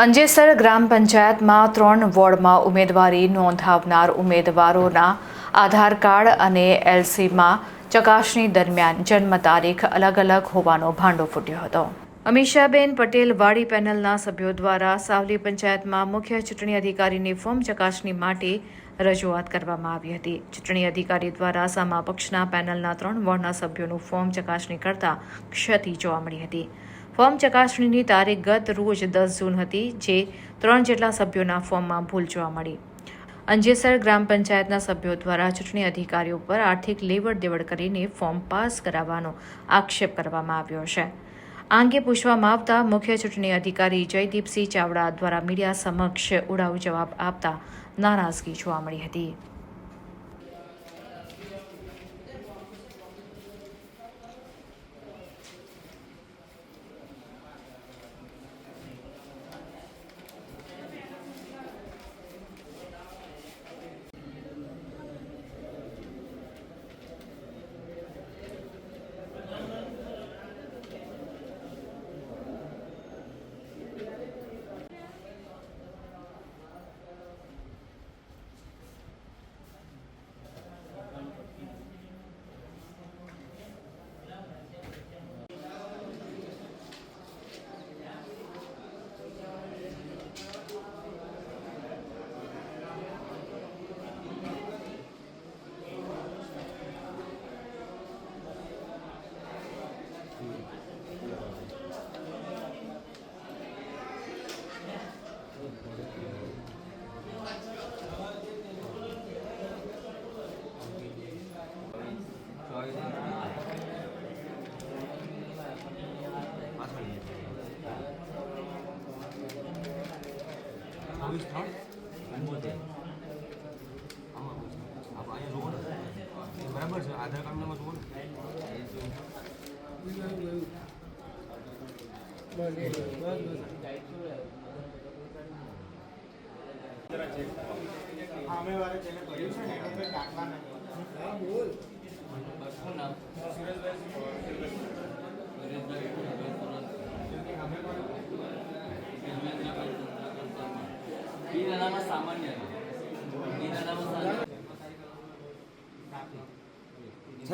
અંજેસર ગ્રામ પંચાયતમાં ત્રણ વોર્ડમાં ઉમેદવારી નોંધાવનાર ઉમેદવારોના આધાર કાર્ડ અને એલસીમાં ચકાસણી દરમિયાન જન્મ તારીખ અલગ અલગ હોવાનો ભાંડો ફૂટ્યો હતો. અમીષાબેન પટેલ વાડી પેનલના સભ્યો દ્વારા સાવલી પંચાયતમાં મુખ્ય ચૂંટણી અધિકારીની ફોર્મ ચકાસણી માટે રજૂઆત કરવામાં આવી હતી. ચૂંટણી અધિકારી દ્વારા સામા પક્ષના પેનલના ત્રણ વોર્ડના સભ્યોનું ફોર્મ ચકાસણી કરતા ક્ષતિ જોવા મળી હતી. ફોર્મ ચકાસણીની તારીખ ગત રોજ દસ જૂન હતી, જે ત્રણ જેટલા સભ્યોના ફોર્મમાં ભૂલ જોવા મળી. અંજેસર ગ્રામ પંચાયતના સભ્યો દ્વારા ચૂંટણી અધિકારીઓ પર આર્થિક લેવડ દેવડ કરીને ફોર્મ પાસ કરાવવાનો આક્ષેપ કરવામાં આવ્યો છે. આ અંગે પૂછવામાં આવતા મુખ્ય ચૂંટણી અધિકારી જયદીપસિંહ ચાવડા દ્વારા મીડિયા સમક્ષ ઉડાવ જવાબ આપતા નારાજગી જોવા મળી હતી. ચોવીસ ત્રણ અહીંયા જુઓ ને બરાબર છે આધાર કાર્ડમાં જુઓ ને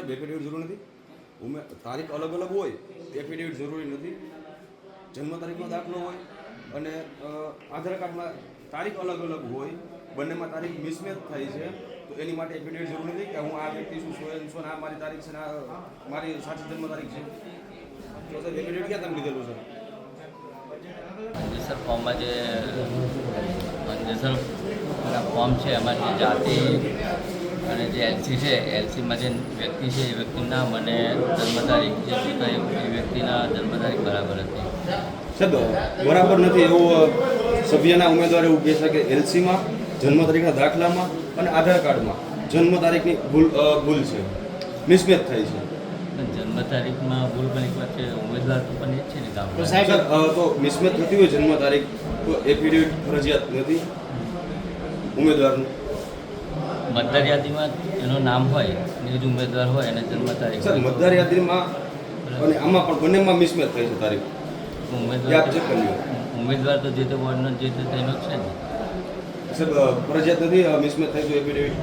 સાહેબ એફિડેવિટ જરૂર નથી. ઉમે, તારીખ અલગ અલગ હોય એફિડેવિટ જરૂરી નથી. જન્મ તારીખનો દાખલો હોય અને આધાર કાર્ડમાં તારીખ અલગ અલગ હોય, બંનેમાં તારીખ મિસમેચ થાય છે, તો એની માટે એફિડેવિટ જરૂર નથી કે હું આ વ્યક્તિ છું એમ છો આ મારી તારીખ છે, ને આ મારી સાચી જન્મ તારીખ છે. તો સાહેબ એફિડેવિટ ક્યાં તમે લીધેલું છે? સર, ફોર્મમાં જે સર ફોર્મ છે, એમાં જે જાતિ અને જે એલસી છે એલસીમાં જે વ્યક્તિ છે એ વ્યક્તિનું નામ અને જન્મ તારીખ જે એ વ્યક્તિના જન્મ તારીખ બરાબર હતી. સાહેબ બરાબર નથી એવો સભ્યના ઉમેદવારે એવું કહે છે કે એલસીમાં જન્મ તારીખના દાખલામાં અને આધાર કાર્ડમાં જન્મ તારીખની ભૂલ ભૂલ છે. મિસમેચ થાય છે. પણ જન્મ તારીખમાં ભૂલ પણ એક વાત છે ઉમેદવાર પણ એ જ છે ને કામ સર અ, તો મિસમેચ થતી હોય જન્મ તારીખ તો એફિડેવિટ ફરજિયાત નથી. ઉમેદવારનું. મતદાર યાદીમાં એનું નામ હોય અને એ જ ઉમેદવાર હોય અને જન્મ તારીખ સર મતદાર યાદીમાં અને આમાં પણ બંનેમાં મિસમેચ થઈ છે તારીખ. ઉમેદવાર ઉમેદવાર તો જે તે વોર્ડનો જે તે તેનો છે ને. સર ફરજિયાત નથી મિસમેચ થઈ તો એફિડેવિટ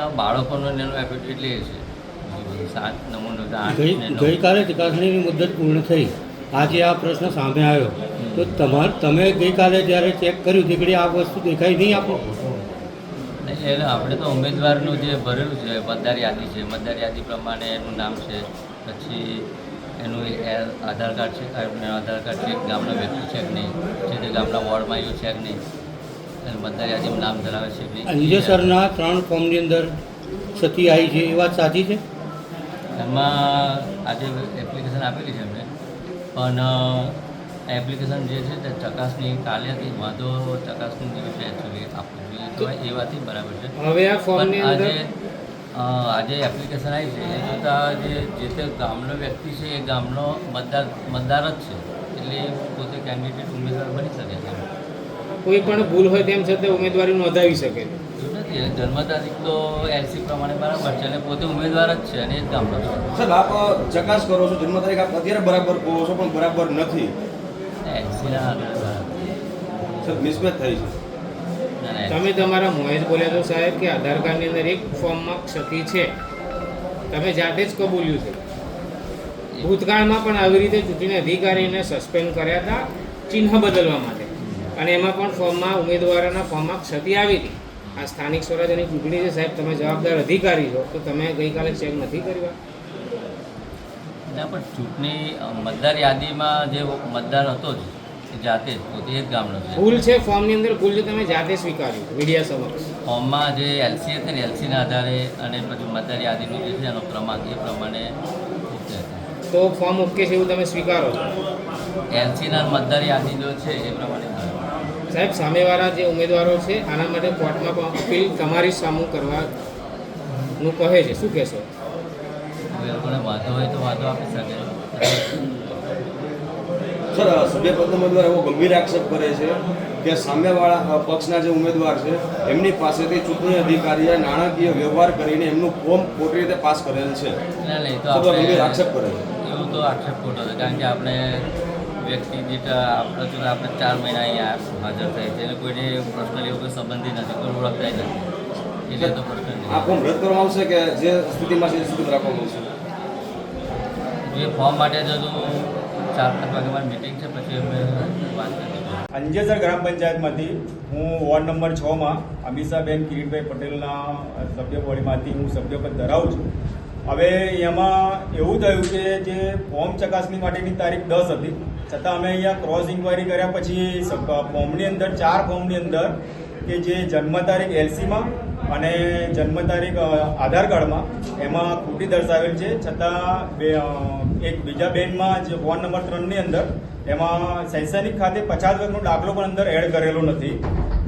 આ બાળકોનો એનો એફિડેવિટ લે છે. સાત નમૂનો. ગઈકાલે ચકાસણીની મુદત પૂર્ણ થઈ. આજે આ પ્રશ્ન સામે આવ્યો. તો તમાર તમે ગઈકાલે જ્યારે ચેક કર્યું તે આ વસ્તુ દેખાઈ નહીં આપો? એટલે આપણે તો ઉમેદવારનું જે ભરેલું છે મતદાર યાદી છે મતદાર યાદી પ્રમાણે એનું નામ છે પછી એનું આધાર કાર્ડ છે આધાર કાર્ડ છે ગામનો વ્યક્તિ છે કે નહીં જે તે ગામના વોર્ડમાં આવ્યું છે કે નહીં મતદાર યાદીમાં નામ ધરાવે છે કે નહીં. સરના ત્રણ ફોર્મની અંદર સતી આવી છે એ વાત સાચી છે? એમાં આજે એપ્લિકેશન આપેલી છે એમને પણ એપ્લિકેશન જે છે તે ચકાસણી કાલે હતી વાંધો ચકાસણી દિવસે એકચ્યુઅલી આપવું જોઈએ. તો એ વાતથી બરાબર છે. હવે આ ફોર્મની અંદર આજે આજે એપ્લિકેશન આવી છે એ જોતાં જે જે તે ગામનો વ્યક્તિ છે એ ગામનો મતદાર મતદાર જ છે. એટલે પોતે કેન્ડિડેટ ઉમેદવાર બની શકે છે. કોઈ પણ ભૂલ હોય તેમ છતાં ઉમેદવારી નોંધાવી શકે. છે જન્મ તારીખ તો એલસી પ્રમાણે બરાબર છે. અને પોતે ઉમેદવાર જ છે અને એ જ ગામનો છે. સાહેબ આપ ચકાસ કરો છો જન્મ તારીખ આપ અત્યારે બરાબર કહો છો પણ બરાબર નથી. મિસમેચ થઈ છે. તમે તમારા મોહેશ જ બોલ્યા તો સાહેબ કે આધાર કાર્ડની અંદર એક ફોર્મમાં ક્ષતિ છે. તમે જાતે જ કબૂલ્યું છે. ભૂતકાળમાં પણ આવી રીતે ચૂંટણી અધિકારીને સસ્પેન્ડ કર્યા હતા ચિહ્ન બદલવા માટે. અને એમાં પણ ફોર્મમાં ઉમેદવારોના ફોર્મમાં ક્ષતિ આવી હતી. આ સ્થાનિક સ્વરાજ્યની ચૂંટણી છે સાહેબ તમે જવાબદાર અધિકારી છો તો તમે ગઈકાલે ચેક નથી કર્યા. ના પણ ચૂંટણી મતદાર યાદીમાં જે મતદાર હતો જ જાતે જ પોતે જ ગામનો છે. ભૂલ છે ફોર્મની અંદર ભૂલ છે તમે જાતે સ્વીકાર્યું મીડિયા સમક્ષ. ફોર્મમાં જે એલસી હતી ને એલસીના આધારે અને પછી મતદાર યાદીનું જે છે એનો ક્રમાંક એ પ્રમાણે તો ફોર્મ ઓકે છે એવું તમે સ્વીકારો? છો એલસીના મતદાર યાદી જો છે એ પ્રમાણે સાહેબ સામેવાળા જે ઉમેદવારો છે આના માટે કોર્ટમાં પણ અપીલ તમારી સામું કરવાનું કહે છે. શું કહેશો? લોકોને વાંધો હોય તો વાંધો આપી શકે. સર સભ્ય પદ ઉમેદવાર એવો ગંભીર આક્ષેપ કરે છે કે સામેવાળા પક્ષના જે ઉમેદવાર છે એમની પાસેથી ચૂંટણી અધિકારીએ નાણાકીય વ્યવહાર કરીને એમનું ફોર્મ ખોટી રીતે પાસ કરેલ છે. ગંભીર આક્ષેપ કરે છે? એવું તો આક્ષેપ ખોટો છે કારણ કે આપણે વ્યક્તિ દીઠ આપણે આપણે ચાર મહિના અહીંયા હાજર થાય છે એને કોઈને પર્સનલ એવું કોઈ સંબંધી નથી કોઈ ઓળખતા નથી. એટલે આ ફોર્મ રદ કરવામાં આવશે કે જે સ્થિતિમાં છે એ સ્થિતિમાં રાખવામાં આવશે? જે ફોર્મ માટે જો ચાર પાંચ વાગે મારી મિટિંગ છે પછી અમે વાત અંજેસર ગ્રામ પંચાયતમાંથી હું વોર્ડ નંબર છમાં અમિષાબેન કિરીટભાઈ પટેલના સભ્યપદમાંથી હું સભ્યપદ ધરાવું છું. હવે એમાં એવું થયું કે જે ફોર્મ ચકાસણી માટેની તારીખ દસ હતી છતાં અમે અહીંયા ક્રોસ ઇન્ક્વાયરી કર્યા પછી ફોર્મની અંદર ચાર ફોર્મની અંદર કે જે જન્મ તારીખ એલસીમાં અને જન્મ તારીખ આધાર કાર્ડમાં એમાં ખોટી દર્શાવેલ છે. છતાં બે એક બીજા બેનમાં જે વોર્ડ નંબર ત્રણની અંદર એમાં શૈક્ષણિક ખાતે પચાસ વર્ષનો દાખલો પણ અંદર એડ કરેલો નથી.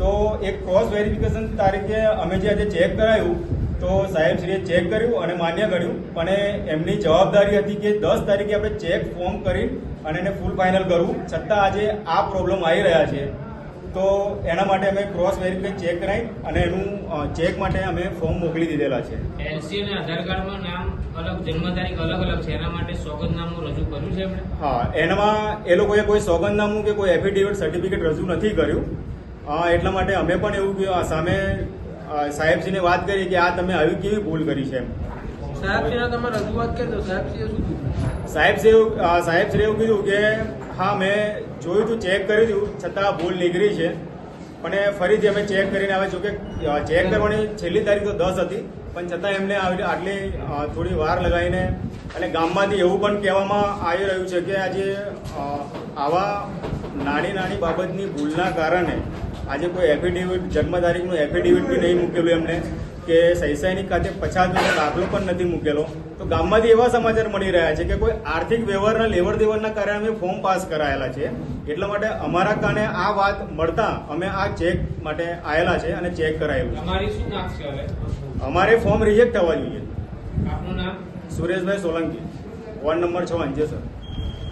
તો એક ક્રોસ વેરિફિકેશન તારીખે અમે જે આજે ચેક કરાયું, તો સાહેબશ્રીએ ચેક કર્યું અને માન્ય કર્યું. પણ એમની જવાબદારી હતી કે દસ તારીખે આપણે ચેક ફોર્મ કરી અને એને ફૂલ ફાઇનલ કરવું. છતાં આજે આ પ્રોબ્લેમ આવી રહ્યા છે. તો એના માટે અમે ક્રોસ વેરીફાઈ ચેક કરાવી અને એનું ચેક માટે અમે ફોર્મ મોકલી દીધેલા છે. એલસી અને આધાર કાર્ડમાં નામ અલગ જન્મ તારીખ અલગ અલગ છે એના માટે સોગંદનામું રજૂ કર્યું છે એમણે? હા એનામાં એ લોકોએ કોઈ સોગંદનામું કે કોઈ એફિડેવિટ સર્ટિફિકેટ રજૂ નથી કર્યું. એટલા માટે અમે પણ એવું સામે સાહેબજીને વાત કરી કે આ તમે આવી કેવી ભૂલ કરી છે એમ. સાહેબશ્રીને તમે રજૂઆત કરી દો સાહેબશ્રીએ શું કીધું? સાહેબશ્રી સાહેબશ્રીએ એવું કીધું કે હા, મેં જોયું હતું ચેક કર્યું હતું છતાં ભૂલ નીકળી છે. પણ ફરીથી અમે ચેક કરીને આવે છું કે ચેક કરવાની છેલ્લી તારીખ તો દસ હતી, પણ છતાં એમને આટલી થોડી વાર લગાવીને અને ગામમાંથી એવું પણ કહેવામાં આવી રહ્યું છે કે આજે આવા નાની નાની બાબતની ભૂલના કારણે આજે કોઈ એફિડેવિટ જન્મ તારીખનું એફિડેવિટ બી નહીં મૂકેલું એમને. કે શૈક્ષણિક ખાતે પછાત દાખલો પણ નથી મૂકેલો. તો ગામમાંથી એવા સમાચાર મળી રહ્યા છે કે કોઈ આર્થિક વ્યવહારના લેવડ દેવડના કારણે અમે ફોર્મ પાસ કરાયેલા છે. એટલા માટે અમારા કારણે આ વાત મળતા અમે આ ચેક માટે આવેલા છે અને ચેક કરાયેલું અમારે ફોર્મ રિજેક્ટ થવા જોઈએ. આપનું નામ? સુરેશભાઈ સોલંકી. વોર્ડ નંબર છ અંજેસર